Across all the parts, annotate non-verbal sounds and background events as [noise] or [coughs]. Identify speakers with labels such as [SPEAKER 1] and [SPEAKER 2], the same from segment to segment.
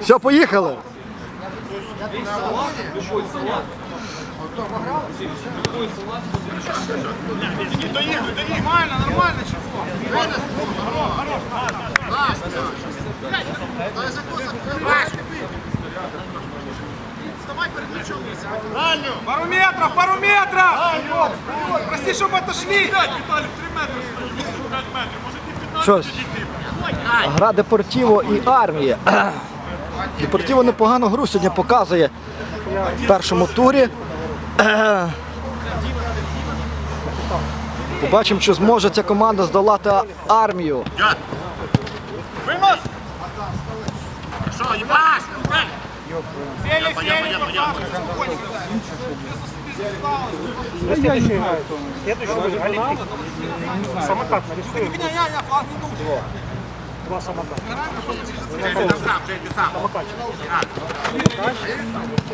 [SPEAKER 1] Все, поїхали.
[SPEAKER 2] Нормально, нормально? Вставай перед мячом. Пару метров, пару метров! Прости, чтобы отошли! Виталик, 3 метра. 5 метров, может не 15,
[SPEAKER 1] Що ж, гра Депортіво і армія. Депортіво непогану гру сьогодні показує в першому турі. Побачимо, чи зможе ця команда здолати армію.
[SPEAKER 2] Вынос! Что, ебаш! Сели, сели, пацаны, спокойненько.
[SPEAKER 3] Самокат
[SPEAKER 2] Два самока. Самокач.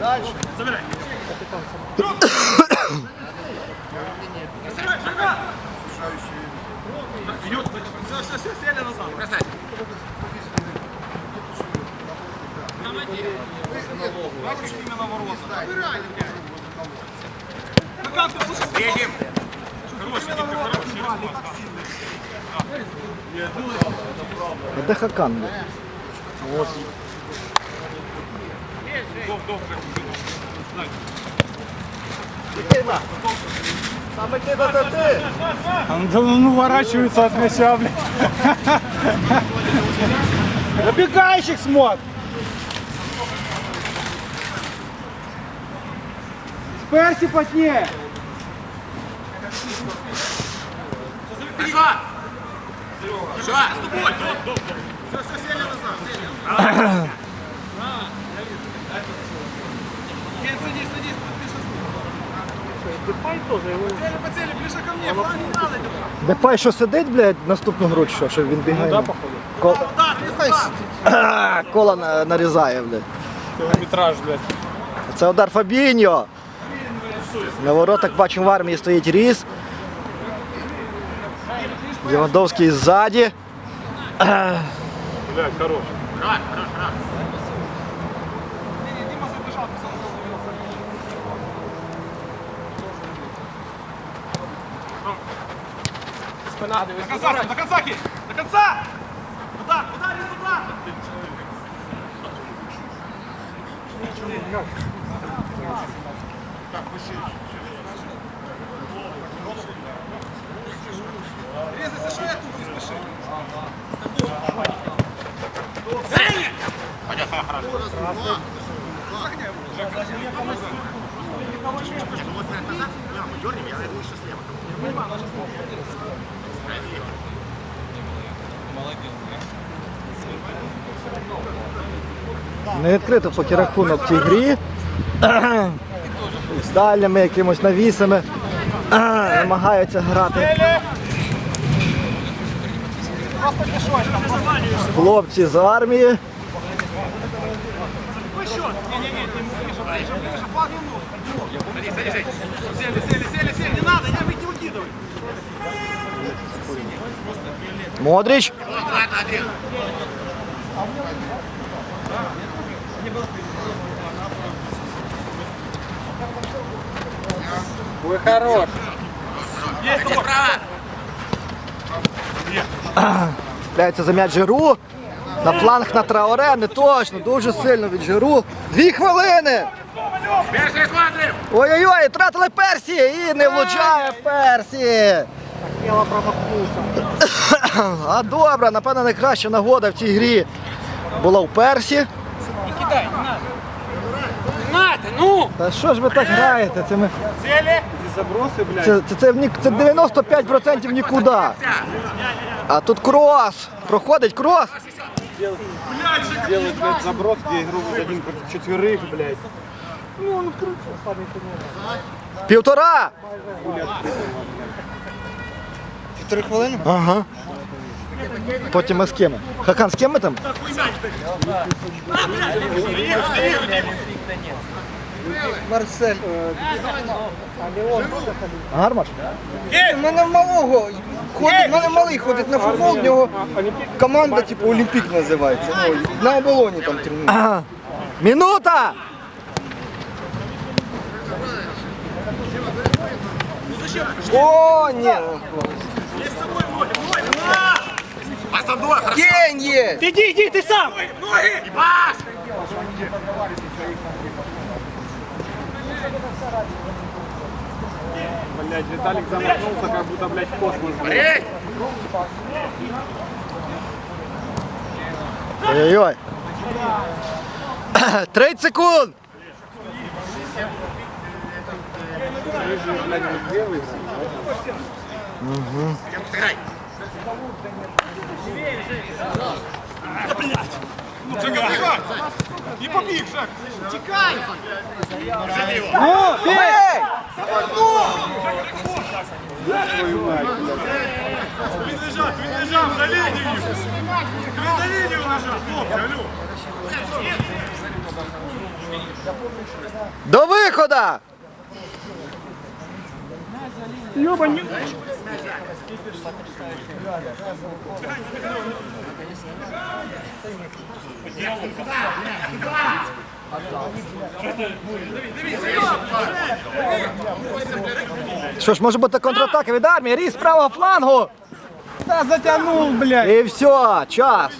[SPEAKER 2] Дальше. Забирай. Капитан
[SPEAKER 3] самокач. Идет.
[SPEAKER 2] Все, все, все, сели назад. Бросай. Бабушки именно ворота. Выбирай, блядь. Едем. Хороший, хороший.
[SPEAKER 1] А Это Хакан.
[SPEAKER 2] Вот.
[SPEAKER 3] Он давно уворачивается от мяча, блядь. Набегающих смог. Сперси потнее. Пошла!
[SPEAKER 2] Все, все, сели назад, сели. Кен, садись, садись,
[SPEAKER 3] Дыхай тоже его.
[SPEAKER 2] Цели по ближе ко мне, флаг не надо.
[SPEAKER 1] Депай що сидить, блядь, наступну гру, чи що, що він бігає?
[SPEAKER 3] Да, походу.
[SPEAKER 1] Кол...
[SPEAKER 2] Сюда.
[SPEAKER 1] А, Кола на- нарізає, блядь.
[SPEAKER 3] Километраж, блядь.
[SPEAKER 1] Це удар Фабіньо. На воротах бачимо в армії стоїть Ріс. Лівандовський ззаді.
[SPEAKER 3] Блядь, хорош.
[SPEAKER 2] Дима забежал, пацан, До конца, до конца, Ки! До конца! Куда? Куда? Не туда! Не
[SPEAKER 1] відкрито поки рахунок в цій грі. З дальніми якимось навісами. Намагаються грати
[SPEAKER 2] Просто пешочком, просто
[SPEAKER 1] хлопці з армії.
[SPEAKER 2] Какой счет? Не-не-не, ты ближе, ближе, ближе, флаг не нужен. Сели, сели, сели, сели, не надо, не, вы не выкидывай.
[SPEAKER 1] Модріч.
[SPEAKER 3] Вы хорош.
[SPEAKER 2] Есть справа.
[SPEAKER 1] Цепляється за м'яч Жиру. На фланг на Траоре, не точно, дуже сильно від Жиру. Дві хвилини! Ой-ой-ой, тратили Персі і не влучає Персі. А добре, напевно, найкраща нагода в цій грі була у Персі.
[SPEAKER 2] Надо, ну!
[SPEAKER 1] Та що ж ви так граєте? Це, ми...
[SPEAKER 2] Сели
[SPEAKER 3] Забросы, блядь.
[SPEAKER 1] це, це, це, в ні- це 95% нікуди. А тут крос. Проходить крос.
[SPEAKER 3] Делает, блядь, заброс, где игру один против четверых, блядь. Ну, он открылся. Память не
[SPEAKER 1] Півтора.
[SPEAKER 3] Півтори хвилини?
[SPEAKER 1] Ага. Потім ми з ким? Хакан, з ким ми там?
[SPEAKER 4] Марсель.
[SPEAKER 1] Гармаш?
[SPEAKER 4] У мене в малого ходить, в мене малий ходить на футбол, в нього команда, типу, Олімпік називається. На оболоні там тренує.
[SPEAKER 1] Ага. Минута!
[SPEAKER 4] О, ні. Кень є!
[SPEAKER 2] Иди, иди, ты сам! Ноги! Ебаш!
[SPEAKER 4] Блять, Віталік замахнувся, как будто, блядь, в космос.
[SPEAKER 1] Ой-ой-ой. [coughs] 30 секунд!
[SPEAKER 2] Жека! И побег, Жек! Текай!
[SPEAKER 4] Ей!
[SPEAKER 2] Він лежав, він лежав, за лінію! Він за лінію лежав, хлопці, алло!
[SPEAKER 1] До виходу! Що ж, може бути контратака від армії, різ з правого флангу.
[SPEAKER 4] Та затягнув, блядь.
[SPEAKER 1] І все, час.